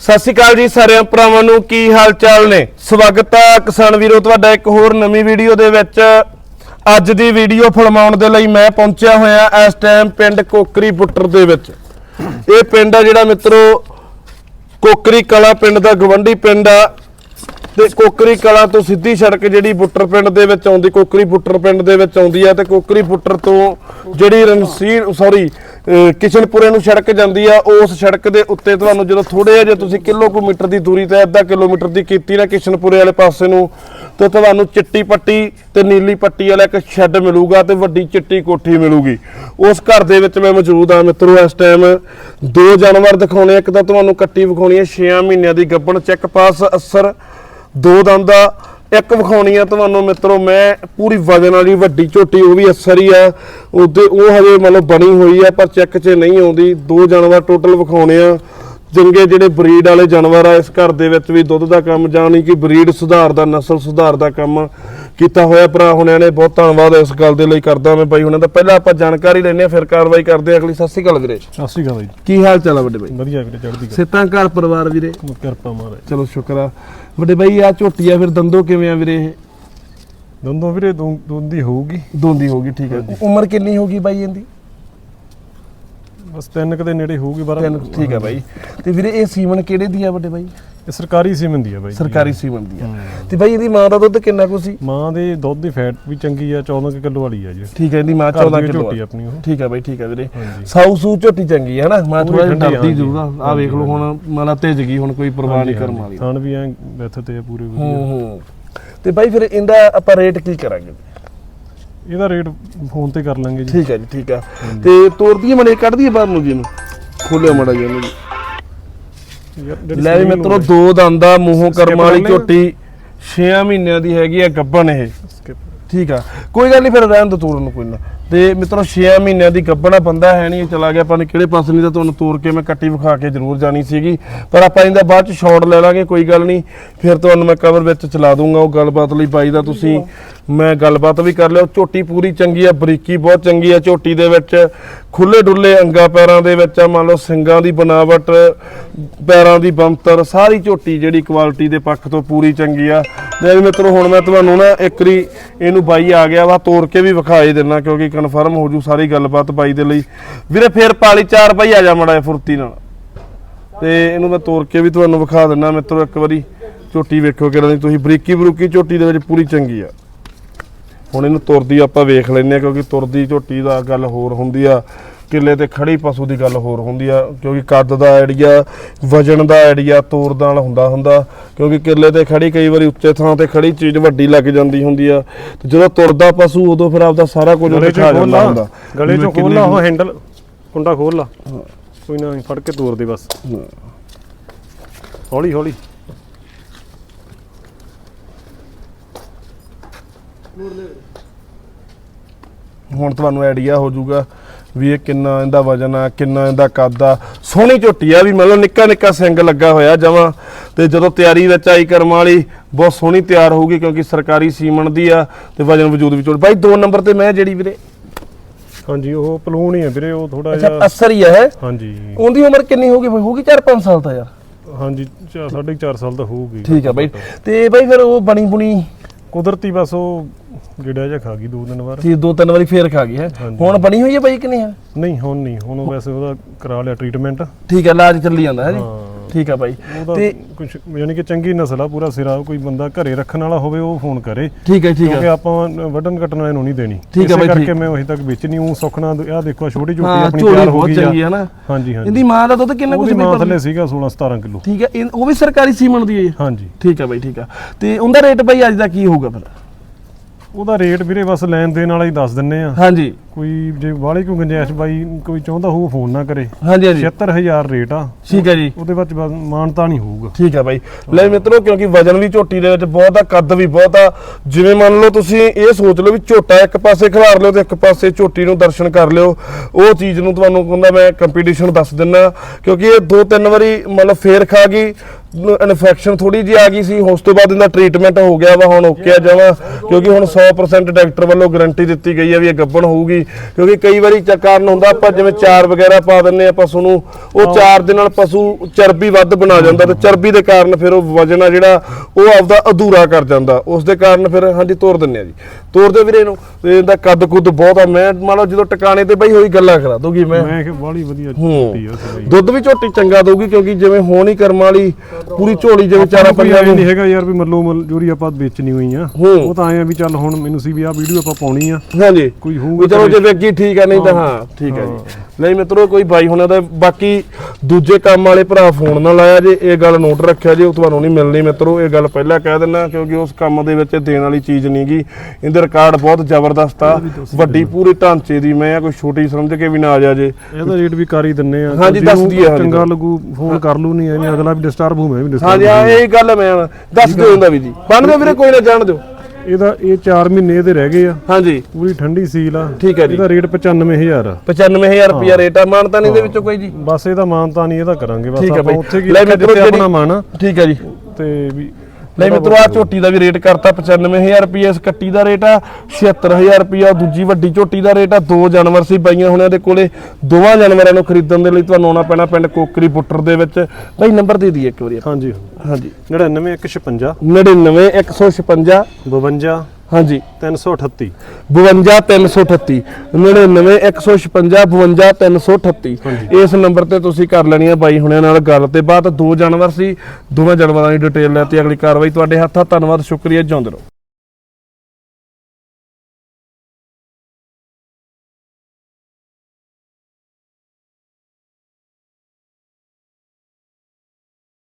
ਸਤਿ ਸ਼੍ਰੀ ਅਕਾਲ ਜੀ ਸਾਰਿਆਂ ਭਰਾਵਾਂ ਨੂੰ, ਕੀ ਹਾਲ ਚਾਲ ਨੇ? ਸਵਾਗਤ ਹੈ ਕਿਸਾਨ ਵੀਰੋ, ਤੁਹਾਡਾ ਇੱਕ ਹੋਰ ਨਵੀਂ ਵੀਡੀਓ ਦੇ ਵਿੱਚ। ਅੱਜ ਦੀ ਵੀਡੀਓ ਫਿਲਮਾਉਣ ਦੇ ਲਈ ਮੈਂ ਪਹੁੰਚਿਆ ਹੋਇਆ ਇਸ ਟਾਈਮ ਪਿੰਡ ਕੋਕਰੀ ਬੁੱਟਰ ਦੇ ਵਿੱਚ। ਇਹ ਪਿੰਡ ਆ ਜਿਹੜਾ ਮਿੱਤਰੋ, ਕੋਕਰੀ ਕਲਾ ਪਿੰਡ ਦਾ ਗਵੰਡੀ ਪਿੰਡ ਆ। ਤੇ ਕੋਕਰੀ ਕਲਾ ਤੋਂ ਸਿੱਧੀ ਸੜਕ ਜਿਹੜੀ ਬੁੱਟਰ ਪਿੰਡ ਦੇ ਵਿੱਚ ਆਉਂਦੀ, ਕੋਕਰੀ ਬੁੱਟਰ ਪਿੰਡ ਦੇ ਵਿੱਚ ਆਉਂਦੀ ਆ। ਤੇ ਕੋਕਰੀ ਪੁੱਟਰ ਤੋਂ ਜਿਹੜੀ ਰਣਸੀਰ ਸੌਰੀ ਕਿਸ਼ਨਪੁਰੇ ਨੂੰ ਸੜਕ ਜਾਂਦੀ ਆ, ਉਸ ਸੜਕ ਦੇ ਉੱਤੇ ਤੁਹਾਨੂੰ ਜਦੋਂ ਥੋੜੇ ਜਿਹਾ ਤੁਸੀਂ ਕਿਲੋਮੀਟਰ ਦੀ ਦੂਰੀ ਤੇ ਅੱਧਾ ਕਿਲੋਮੀਟਰ ਦੀ ਕੀਤੀ ਨਾ ਕਿਸ਼ਨਪੁਰੇ ਵਾਲੇ ਪਾਸੇ ਨੂੰ, ਤੇ ਤੁਹਾਨੂੰ ਚਿੱਟੀ ਪੱਟੀ ਤੇ ਨੀਲੀ ਪੱਟੀ ਵਾਲਾ ਇੱਕ ਸ਼ੈੱਡ ਮਿਲੂਗਾ ਤੇ ਵੱਡੀ ਚਿੱਟੀ ਕੋਠੀ ਮਿਲੂਗੀ। ਉਸ ਘਰ ਦੇ ਵਿੱਚ ਮੈਂ ਮੌਜੂਦ ਆ ਮਿੱਤਰੋ, ਇਸ ਟਾਈਮ ਦੋ ਜਾਨਵਰ ਦਿਖਾਉਣੇ ਇੱਕ ਤਾਂ ਤੁਹਾਨੂੰ ਕੱਟੀ ਵਿਖਾਉਣੀ ਹੈ 6 ਮਹੀਨਿਆਂ ਦੀ ਗੱਬਣ ਚੈੱਕ ਪਾਸ ਅਸਰ, ਦੋ ਦੰਦ ਦਾ ਇੱਕ ਵਿਖਾਉਣੀ ਆ ਤੁਹਾਨੂੰ ਮਿੱਤਰੋ, ਮੈਂ ਪੂਰੀ ਵਜਨ ਵਾਲੀ ਵੱਡੀ ਝੋਟੀ, ਉਹ ਵੀ ਅਸਰ ਹੀ ਆ। ਉਹਦੇ ਉਹ ਹਜੇ ਮਤਲਬ ਬਣੀ ਹੋਈ ਆ, ਪਰ ਚੈੱਕ 'ਚ ਨਹੀਂ ਆਉਂਦੀ। ਦੋ ਜਾਨਵਰ ਟੋਟਲ ਵਿਖਾਉਣੇ ਆ। ਚੰਗੇ ਜਿਹੜੇ ਬਰੀਡ ਵਾਲੇ ਜਾਨਵਰ ਆ ਇਸ ਘਰ ਦੇ ਵਿੱਚ ਵੀ ਦੁੱਧ ਦਾ ਕੰਮ ਜਾਣੀ ਕਿ ਬਰੀਡ ਸੁਧਾਰ ਦਾ ਨਸਲ ਸੁਧਾਰ ਦਾ ਕੰਮ ਕੀਤਾ ਹੋਇਆ ਭਰਾ ਹੁਣਿਆਂ ਨੇ ਬਹੁਤ ਧੰਨਵਾਦ ਇਸ ਗੱਲ ਦੇ ਲਈ ਕਰਦਾ ਮੈਂ ਬਾਈ ਹੁਣਾਂ ਦਾ। ਪਹਿਲਾਂ ਆਪਾਂ ਜਾਣਕਾਰੀ ਲੈਣੇ ਆ ਫਿਰ ਕਾਰਵਾਈ ਕਰਦੇ ਆ ਅਗਲੀ ਸਤਿ ਸ਼੍ਰੀ ਅਕਾਲ ਵੀਰੇ। ਸਤਿ ਸ਼੍ਰੀ ਅਕਾਲ ਜੀ। ਕੀ ਹਾਲ ਚਾਲ ਆ ਵੱਡੇ ਬਾਈ? ਵਧੀਆ ਵੀਰੇ ਚੜ੍ਹਦੀ ਕਲਾ। ਸਿੱਤਾਂ ਘਰ ਪਰਿਵਾਰ ਵੀਰੇ? ਕਿਰਪਾ ਮਹਾਰਾਜ। ਚਲੋ ਸ਼ੁਕਰ ਆ। ਵੱਡੇ ਬਾਈ ਆ ਝੋਟੀ ਆ ਫਿਰ ਦੰਦੋ ਕਿਵੇਂ ਆ ਵੀਰੇ ਇਹ? ਵੀਰੇ ਦੋਂਦੀ ਹੋਊਗੀ। ਦੋਂਦੀ ਹੋਗੀ ਠੀਕ ਹੈ ਉਮਰ ਕਿੰਨੀ ਹੋਗੀ ਬਾਈ ਇਹਦੀ? ਬਸ ਤਿੰਨ ਕੁ ਦੇ ਨੇੜੇ ਹੋਊਗੀ ਬਾਰਾਂ ਤਿੰਨ ਠੀਕ ਹੈ ਬਾਈ। ਤੇ ਵੀਰੇ ਇਹ ਸੀਮਨ ਕਿਹੜੇ ਦੀ ਆ ਵੱਡੇ ਬਾਈ? ਇਹ ਸਰਕਾਰੀ ਸੀਮਨ ਦੀ ਆ ਬਾਈ। ਸਰਕਾਰੀ ਸੀਮਨ ਦੀ ਆ। ਤੇ ਬਾਈ ਇਹਦੀ ਮਾਂ ਦਾ ਦੁੱਧ ਕਿੰਨਾ ਕੁ ਸੀ? ਮਾਂ ਦੇ ਦੁੱਧ ਦੀ ਫੈਟ ਵੀ ਚੰਗੀ ਆ 14 ਕਿਲੋ ਵਾਲੀ ਆ ਜੀ। ਠੀਕ ਹੈ ਇਹਦੀ ਮਾਂ ਘਰ 14 ਦੀ ਕਿਲੋ ਝੋਟੀ। ਆਪਣੀ ਉਹ। ਠੀਕ ਹੈ ਬਾਈ ਠੀਕ ਹੈ ਵੀਰੇ। ਸਾਊ ਸੂ ਝੋਟੀ ਚੰਗੀ ਹੈ ਹਨਾ? ਮਾਂ ਥੋੜਾ ਡਰਦੀ। ਜ਼ਰੂਰ ਆ। ਆ ਵੇਖ ਲਓ ਹੁਣ ਮਾਲਾ ਤੇਜ ਗਈ ਹੁਣ ਕੋਈ ਪਰਵਾਹ ਨਹੀਂ ਕਰਮ ਵਾਲੀ। ਥਣ ਵੀ ਐ ਬੈਠ ਤੇ ਪੂਰੇ ਹੂੰ ਵਧੀਆ ਹੂੰ। ਤੇ ਬਾਈ ਫਿਰ ਇਹਦਾ ਆਪਾਂ ਰੇਟ ਕੀ ਕਰਾਂਗੇ? ਇਹਦਾ ਰੇਟ ਫੋਨ ਤੇ ਕਰ ਲਾਂਗੇ ਜੀ। ਠੀਕ ਹੈ ਜੀ ਠੀਕ ਆ ਤੇ ਤੋਰਦੀ ਮੜੇ ਕੱਢਦੀ ਬਾਹਰ ਨੂੰ ਜੀ ਨੂੰ ਖੋਲਿਓ ਮੜਾ ਜੀ ਇਹਨੂੰ ਜੀ। ਲੈ ਵੀ ਮਿੱਤਰੋ ਦੋ ਦੰਦਾ ਮੂੰਹੋਂ ਕਰਮ ਵਾਲੀ? ਝੋਟੀ 6 ਮਹੀਨਿਆਂ ਦੀ ਹੈਗੀ ਆ ਗੱਬਣ ਇਹ। ਠੀਕ ਆ। ਕੋਈ ਗੱਲ ਨਹੀਂ ਫਿਰ ਰਹਿਣ ਦੋ ਤੋਰਨ ਨੂੰ ਕੋਈ ਨਾ। ਤੇ ਮਿੱਤਰੋ 6 ਮਹੀਨਿਆਂ ਦੀ ਗੱਬਣਾ ਬੰਦਾ ਹੈ ਨਹੀਂ, ਇਹ ਚਲਾ ਗਿਆ। ਆਪਾਂ ਨੇ ਕਿਹੜੇ ਪਾਸੇ ਨਹੀਂ ਤਾਂ ਤੁਹਾਨੂੰ ਤੋਰ ਕੇ ਮੈਂ ਕੱਟੀ ਵਿਖਾ ਕੇ ਜ਼ਰੂਰ ਜਾਣੀ ਸੀਗੀ। ਪਰ ਆਪਾਂ ਇਹਦਾ ਬਾਅਦ ਚ ਸ਼ਾਟ ਲੈ ਲਾਂਗੇ, ਕੋਈ ਗੱਲ ਨਹੀਂ। ਫਿਰ ਤੁਹਾਨੂੰ ਮੈਂ ਕਵਰ ਵਿੱਚ ਚਲਾ ਦੂੰਗਾ, ਉਹ ਗੱਲਬਾਤ ਲਈ ਬਾਈ ਦਾ ਤੁਸੀਂ ਮੈਂ ਗੱਲਬਾਤ ਵੀ ਕਰ ਲਿਓ ਝੋਟੀ ਪੂਰੀ ਚੰਗੀ ਆ, ਬਰੀਕੀ ਬਹੁਤ ਚੰਗੀ ਆ ਝੋਟੀ ਦੇ ਵਿੱਚ। ਖੁੱਲੇ ਡੁੱਲੇ ਅੰਗਾ ਪੈਰਾਂ ਦੇ ਵਿੱਚ ਆ, ਮੰਨ ਲਓ ਸਿੰਗਾਂ ਦੀ ਬਣਾਵਟ ਪੈਰਾਂ ਦੀ ਬੰਤਰ, ਸਾਰੀ ਝੋਟੀ ਜਿਹੜੀ ਕੁਆਲਿਟੀ ਦੇ ਪੱਖ ਤੋਂ ਪੂਰੀ ਚੰਗੀ ਆ। ਲੈ ਵੀ ਮਿੱਤਰੋ, ਹੁਣ ਮੈਂ ਤੁਹਾਨੂੰ ਨਾ ਇੱਕ ਇਹਨੂੰ ਬਾਈ ਆ ਗਿਆ ਵਾ ਤੋੜ ਕੇ ਵੀ ਵਿਖਾਈ ਦੇਣਾ ਕਿਉਂਕਿ ਕਨਫਰਮ ਹੋ ਜੂ ਸਾਰੀ ਗੱਲਬਾਤ ਬਾਈ ਦੇ ਲਈ। ਵੀਰੇ ਫੇਰ ਪਾਲੀ ਚਾਰ ਬਾਈ ਆ ਜਾ ਮੜਾ ਫੁਰਤੀ ਨਾਲ। ਤੇ ਇਹਨੂੰ ਮੈਂ ਤੋੜ ਕੇ ਵੀ ਤੁਹਾਨੂੰ ਵਿਖਾ ਦਿੰਦਾ ਮਿੱਤਰੋ, ਇੱਕ ਵਾਰੀ ਝੋਟੀ ਵੇਖੋ ਕਿਹੜਾ ਦੀ। ਤੁਸੀਂ ਬਰੀਕੀ ਬਰੂਕੀ ਝੋਟੀ ਦੇ ਵਿੱਚ ਪੂਰੀ ਚੰਗੀ ਆ। ਹੁਣ ਇਹਨੂੰ ਤੁਰਦੀ ਆਪਾਂ ਵੇਖ ਲੈਨੇ ਆ ਕਿਉਂਕਿ ਤੁਰਦੀ ਝੋਟੀ ਦਾ ਗੱਲ ਹੋਰ ਹੁੰਦੀ ਆ। ਕਿੱਲੇ ਤੇ ਖੜੀ ਪਸ਼ੂ ਦੀ ਗੱਲ ਹੋਰ ਹੁੰਦੀ ਆ ਕਿਉਂਕਿ ਕੱਦ ਦਾ ਆਈਡੀਆ ਵਜਨ ਦਾ ਆਈਡੀਆ ਤੋਰ ਨਾਲ ਹੁੰਦਾ ਹੁੰਦਾ ਕਿਉਂਕਿ ਕਿੱਲੇ ਤੇ ਖੜੀ ਕਈ ਵਾਰੀ ਉੱਚੇ ਥਾਂ ਤੇ ਖੜੀ ਚੀਜ਼ ਵੱਡੀ ਲੱਗ ਜਾਂਦੀ ਹੁੰਦੀ ਆ ਤੇ ਜਦੋਂ ਤੁਰਦਾ ਪਸ਼ੂ ਉਦੋਂ ਫਿਰ ਆਪਦਾ ਸਾਰਾ ਕੁਝ ਚੋਂ ਖੋਲ ਜਾਂਦਾ ਹੁੰਦਾ। ਗਲੇ ਚੋਂ ਖੋਲ ਲਾ ਉਹ ਹੈਂਡਲ ਕੁੰਡਾ ਖੋਲ ਲਾ। ਕੋਈ ਨਾ ਫੜ ਕੇ ਤੋਰ ਦੇ ਬਸ। ਹੌਲੀ ਹੌਲੀ। ਹੁਣ ਤੁਹਾਨੂੰ ਆਈਡੀਆ ਹੋ ਜਾਊਗਾ ਵੀ ਇਹ ਕਿੰਨਾ ਇਹਦਾ ਵਜਨ ਆ ਕਿੰਨਾ ਇਹਦਾ ਕੱਦ ਆ। ਸੋਹਣੀ ਝੋਟੀ ਆ ਵੀ ਮਤਲਬ ਨਿੱਕਾ ਨਿੱਕਾ ਸਿੰਗ ਲੱਗਾ ਹੋਇਆ ਜਮਾਂ। ਤੇ ਜਦੋਂ ਤਿਆਰੀ ਵਿੱਚ ਆਈ ਕਰਮ ਵਾਲੀ ਬਹੁਤ ਸੋਹਣੀ ਤਿਆਰ ਹੋਊਗੀ ਕਿਉਂਕਿ ਸਰਕਾਰੀ ਸੀਮਨ ਦੀ ਆ ਤੇ ਵਜਨ ਵਜੂਦ ਵੀ ਚੋੜ ਬਾਈ ਦੋ ਨੰਬਰ ਤੇ ਮੈਂ ਜਿਹੜੀ ਵੀਰੇ। ਹਾਂਜੀ ਉਹ ਪਲੂਣ ਹੀ ਹੈ ਵੀਰੇ ਉਹ ਥੋੜਾ ਅੱਛਾ ਜਿਹਾ ਅਸਰ ਹੀ ਹੈ ਹਾਂਜੀ। ਉਹਦੀ ਉਮਰ ਕਿੰਨੀ ਹੋਊਗੀ? ਬਈ ਹੋਊਗੀ 4-5 ਸਾਲ ਤਾਂ ਯਾਰ। ਹਾਂਜੀ 4.5 ਸਾਲ ਦਾ ਹੋਊਗੀ। ਠੀਕ ਆ ਬਾਈ। ਤੇ ਬਾਈ ਫਿਰ ਉਹ ਬਣੀ ਬੁਣੀ ਕੁਦਰਤੀ ਬਸ ਉਹ ਗਿੜਿਆ ਜਿਹਾ ਖਾ ਗਈ ਦੋ ਦਿਨ ਬਾਅਦ ਚੀਜ਼ ਦੋ ਤਿੰਨ ਵਾਰੀ ਫੇਰ ਖਾ ਗਈ ਹੈ? ਹਾਂਜੀ। ਹੁਣ ਬਣੀ ਹੋਈ ਹੈ ਬਾਈ ਕਿ ਨਹੀਂ ਹੈ? ਨਹੀਂ ਹੁਣ ਨਹੀਂ ਹੁਣ ਉਹ ਵੈਸੇ ਉਹਦਾ ਕਰਾ ਲਿਆ ਟ੍ਰੀਟਮੈਂਟ ਠੀਕ ਹੈ ਇਲਾਜ ਚੱਲੀ ਜਾਂਦਾ ਹੈ ਜੀ? ਹਾਂ। ਠੀਕ ਆ ਬਾਈ। ਤੇ ਕੁਝ ਯਾਨੀ ਕਿ ਚੰਗੀ ਨਸਲ ਆ ਪੂਰਾ ਸਿਰਾ ਕੋਈ ਬੰਦਾ ਘਰੇ ਰੱਖਣ ਵਾਲਾ ਹੋਵੇ ਉਹ ਫੋਨ ਕਰੇ। ਠੀਕ ਹੈ ਠੀਕ ਕਿਉਂਕਿ ਹੈ ਆਪਾਂ ਵੱਢਣ ਕੱਟਣ ਇਹਨੂੰ ਨਹੀਂ ਦੇਣੀ। ਠੀਕ ਆ ਇਸੇ ਬਾਈ, ਕਰਕੇ। ਮੈਂ ਉਹੀ ਤੱਕ ਵੇਚਣੀ ਹੂੰ ਸੁਖਣਾ ਆ ਦੇਖੋ ਆਹ ਛੋਟੀ ਝੋਟੀ ਹਾਂ ਆਪਣੀ ਝੋਲੀ ਤਿਆਰ ਹੋ ਬਹੁਤ ਗਈ ਚੰਗੀ ਆ ਹੈ ਨਾ। ਹਾਂਜੀ ਹਾਂਜੀ। ਇਹਦੀ ਮਾਂ ਦਾ ਦੁੱਧ ਕਿੰਨਾ ਕੁ ਉਹਦੀ ਮਾਂ ਥੱਲੇ ਸੀਗਾ 16 17 ਕਿਲੋ। ਠੀਕ ਹੈ ਇਹ- ਉਹ ਵੀ ਸਰਕਾਰੀ ਸੀਮਨ ਦੀ ਹੈ ਜੀ? ਹਾਂਜੀ। ਠੀਕ ਹੈ ਬਾਈ ਠੀਕ ਆ। ਤੇ ਉਹਦਾ ਰੇਟ ਬਾਈ ਅੱਜ ਦਾ ਕੀ ਹੋਊਗਾ ਫਿਰ? ਉਹਦਾ ਰੇਟ ਵੀਰੇ ਬਸ ਲੈਣ ਦੇਣ ਵਾਲਾ ਹੀ ਦੱਸ ਦਿੰਨੇ ਆ। ਹਾਂਜੀ। ਕੋਈ ਜੇ ਵਾਲੀ ਕੋਈ ਗੁੰਜਾਇਸ਼ ਬਾਈ ਕੋਈ ਚਾਹੁੰਦਾ ਹੋਊ ਫੋਨ ਨਾ ਕਰੇ। ਹਾਂਜੀ ਹਾਂਜੀ। 76000 ਰੇਟ ਆ। ਠੀਕ ਹੈ ਜੀ। ਉਹਦੇ ਵਿੱਚ ਬਸ ਮਾਨਤਾ ਨਹੀਂ ਹੋਊਗਾ। ਠੀਕ ਹੈ ਬਾਈ। ਲੈ ਮਿੱਤਰੋ ਕਿਉਂਕਿ ਵਜਨ ਵੀ ਝੋਟੀ ਦੇ ਵਿੱਚ ਬਹੁਤ ਆ ਕੱਦ ਵੀ ਬਹੁਤ ਆ। ਜਿਵੇਂ ਮੰਨ ਲਓ ਤੁਸੀਂ ਇਹ ਸੋਚ ਲਓ ਵੀ ਝੋਟਾ ਇੱਕ ਪਾਸੇ ਖਿਲਾਰ ਲਿਓ ਤੇ ਇੱਕ ਪਾਸੇ ਝੋਟੀ ਨੂੰ ਦਰਸ਼ਨ ਕਰ ਲਿਓ। ਉਹ ਚੀਜ਼ ਨੂੰ ਤੁਹਾਨੂੰ ਕਹਿੰਦਾ ਮੈਂ ਕੰਪੀਟੀਸ਼ਨ ਦੱਸ ਦਿੰਨਾ। ਕਿਉਂਕਿ ਇਹ ਦੋ ਤਿੰਨ ਵਾਰੀ ਮਤਲਬ ਫੇਰ ਖਾ ਗਈ ਇਨਫੈਕਸ਼ਨ ਥੋੜੀ ਜਿਹੀ ਆ ਗਈ ਸੀ। ਉਸ ਤੋਂ ਬਾਅਦ ਇਹਦਾ ਟ੍ਰੀਟਮੈਂਟ ਹੋ ਗਿਆ ਵਾ ਹੁਣ ਓਕੇ ਆ ਜਾਵਾ ਕਿਉਂਕਿ ਹੁਣ 100% ਡਾਕਟਰ ਵੱਲੋਂ ਗਾਰੰਟੀ ਦਿੱਤੀ ਗਈ ਆ ਵੀ ਇਹ ਗੱਭਣ ਹੋਊਗੀ। ਕਿਉਂਕਿ ਕਈ ਵਾਰੀ ਕਾਰਨ ਹੁੰਦਾ ਆਪਾਂ ਜਿਵੇਂ ਚਾਰ ਵਗੈਰਾ ਪਾ ਦਿੰਨੇ ਆ ਪਸ਼ੂ ਨੂੰ ਉਹ ਚਾਰ ਦੇ ਨਾਲ ਪਸ਼ੂ ਚਰਬੀ ਵੱਧ ਬਣਾ ਜਾਂਦਾ ਤੇ ਚਰਬੀ ਦੇ ਕਾਰਨ ਫਿਰ ਉਹ ਵਜਨ ਆ ਜਿਹੜਾ ਉਹ ਆਪਦਾ ਅਧੂਰਾ ਕਰ ਜਾਂਦਾ। ਉਸ ਦੇ ਕਾਰਨ ਫਿਰ ਹਾਂਜੀ ਤੋਰ ਦਿੰਨੇ ਆ ਜੀ। ਤੋਰ ਦੇ ਵੀਰੇ ਇਹਨੂੰ ਤੇ ਇਹਦਾ ਕੱਦ ਕੁੱਦ ਬਹੁਤ ਆ। ਮੈਂ ਮੰਨ ਲਓ ਜਦੋਂ ਟਿਕਾਣੇ ਤੇ ਬਈ ਹੋਈ ਗੱਲਾਂ ਕਰਾ ਦੂਗੀ ਮੈਂ। ਮੈਂ ਕਿ ਬਾਹਲੀ ਵਧੀਆ ਹੂੰ। ਝੋਟੀ ਆ ਸਲਾਈ ਦੁੱਧ ਵੀ ਝੋਟੀ ਚੰਗਾ ਦਊਗੀ ਕਿਉਂਕਿ ਜਿਵੇਂ ਹੋਣ ਹੀ ਕਰਮ ਵਾਲੀ ਪੂਰੀ ਝੋਲੀ ਜਿਵੇਂ ਚਾਰਾ ਕੋਈ ਪੰਜਾਂ ਐਂ ਨਹੀਂ ਨੂੰ ਹੈਗਾ ਯਾਰ ਵੀ ਮੱਲੋ ਮੱਲ ਜੋਰੀ ਆਪਾਂ ਵੇਚਣੀ ਹੋਈ ਆ। ਹੂੰ। ਉਹ ਤਾਂ ਆਏ ਆ ਵੀ ਚੱਲ ਹੁਣ ਮੈਨੂੰ ਸੀ ਵੀ ਆ ਵੀਡੀਓ ਆਪਾਂ ਪਾਉਣੀ ਆ। ਹਾਂਜੀ। ਕੋਈ ਵੀ ਹੋਊਗਾ ਚਲੋ ਜੇ ਵੇਗੀ ਠੀਕ ਆ ਨਹੀਂ ਤਾਂ ਹਾਂ ਠੀਕ ਹੈ ਜੀ। ਨਹੀਂ ਮਿੱਤਰੋ ਕੋਈ ਬਾਈ ਹੁਣਾਂ ਦਾ ਬਾਕੀ ਦੂਜੇ ਕੰਮ ਵਾਲੇ ਭਰਾ ਫੋਨ ਨਾ ਲਾਇਆ ਜੇ ਇਹ ਗੱਲ ਨੋਟ ਰੱਖਿਆ ਜੇ ਉਹ ਤੁਹਾਨੂੰ ਨਹੀਂ ਮਿਲਣੀ ਮਿੱਤਰੋ ਇਹ ਗੱਲ ਪਹਿਲਾਂ ਕਹਿ ਦਿੰਨਾ ਕਿਉਂਕਿ ਉਸ ਕੰਮ ਦੇ ਵਿੱਚ ਦੇਣ ਵਾਲੀ ਚੀਜ਼ ਨਹੀਂਗੀ ਇਹਦੇ ਰਿਕਾਰਡ ਬਹੁਤ ਜ਼ਬਰਦਸਤ ਆ ਵੱਡੀ ਪੂਰੀ ਢਾਂਚੇ ਦੀ ਮੈਂ ਆ ਕੋਈ ਛੋਟੀ ਸਮਝ ਕੇ ਵੀ ਨਾ ਆ ਜਾ ਜੇ। ਇਹਦਾ ਰੇਟ ਵੀ ਕਰ ਹੀ ਦਿੰਨੇ ਆ। ਹਾਂਜੀ, ਦੱਸ ਦਈਏ, ਹਾਂਜੀ। ਚੰਗਾ ਲੱਗੂ ਫੋਨ ਕਰ ਲੂ ਨਹੀਂ ਐਵੇਂ ਅਗਲਾ ਵੀ ਡਿਸਟਰਬ ਮੈਂ ਵੀ disturb ਹਾਂਜੀ ਹਾਂ ਇਹ ਗੱਲ ਮੈਂ ਦੱਸ ਦਿਓ ਹੁੰਦਾ ਵੀ ਜੀ। ਬੰਨ ਦਿਓ ਵੀਰੇ ਕੋਈ ਨਾ ਜਾਣ ਦਿਓ। ਇਹਦਾ ਇਹ 4 ਮਹੀਨੇ ਇਹਦੇ ਰਹਿ ਗਏ ਆ। ਹਾਂਜੀ। ਪੂਰੀ ਠੰਡੀ ਸੀਲ ਆ। ਠੀਕ ਹੈ ਜੀ। ਇਹਦਾ ਰੇਟ 95000 ਆ। 95000 ਰੁਪਿਆ ਰੇਟ ਆ। ਮਾਨਤਾ ਨਹੀਂ ਦੇ ਵਿੱਚੋਂ ਕੋਈ ਜੀ। ਬਸ ਇਹਦਾ ਮਾਨਤਾ ਨਹੀਂ ਇਹਦਾ ਕਰਾਂਗੇ। ਬਸ ਠੀਕ ਹੈ ਆਪਾਂ ਬਾਈ। ਉੱਥੇ ਕੀ ਲੈ ਮਿੱਤਰੋ ਆਪਣਾ ਮਨ ਆ, ਠੀਕ ਹੈ ਜੀ। ਤੇ ਵੀ ਨਹੀਂ ਮਿੱਤਰੋ ਆ ਝੋਟੀ ਦਾ ਵੀ ਰੇਟ ਕਰਤਾ 95000 ਰੁਪਏ ਇਸ ਕੱਟੀ ਦਾ ਰੇਟ ਆ 76000 ਰੁਪਏ ਦੂਜੀ ਵੱਡੀ ਝੋਟੀ ਦਾ ਰੇਟ ਆ ਦੋ ਜਾਨਵਰ ਸੀ ਬਾਈਆਂ ਹੁਣਾਂ ਦੇ ਕੋਲੇ ਦੋਵਾਂ ਜਾਨਵਰਾਂ ਨੂੰ ਖਰੀਦਣ ਦੇ ਲਈ ਤੁਹਾਨੂੰ ਆਉਣਾ ਪੈਣਾ ਪਿੰਡ ਕੋਕਰੀ ਬੁੱਟਰ ਦੇ ਵਿੱਚ। ਬਾਈ ਨੰਬਰ ਦੇ ਦਈਏ ਇੱਕ ਵਾਰੀ ਹਾਂਜੀ। ਹਾਂਜੀ। 99156 99 156 52 ਹਾਂਜੀ। 338 52 338 99 156 52 338 ਇਸ ਨੰਬਰ ਤੇ ਤੁਸੀਂ ਕਰ ਲੈਣੀ ਆ ਬਾਈ ਹੁਣਿਆਂ ਨਾਲ ਗੱਲ ਤੇ ਬਾਤ ਦੋ ਜਾਨਵਰ ਸੀ ਦੋਵਾਂ ਜਾਨਵਰਾਂ ਦੀ ਡਿਟੇਲ ਲੈਤੀ ਅਗਲੀ ਕਾਰਵਾਈ ਤੁਹਾਡੇ ਹੱਥਾਂ ਧੰਨਵਾਦ ਸ਼ੁਕਰੀਆ ਜਿਉਂਦੇ ਰਹੋ।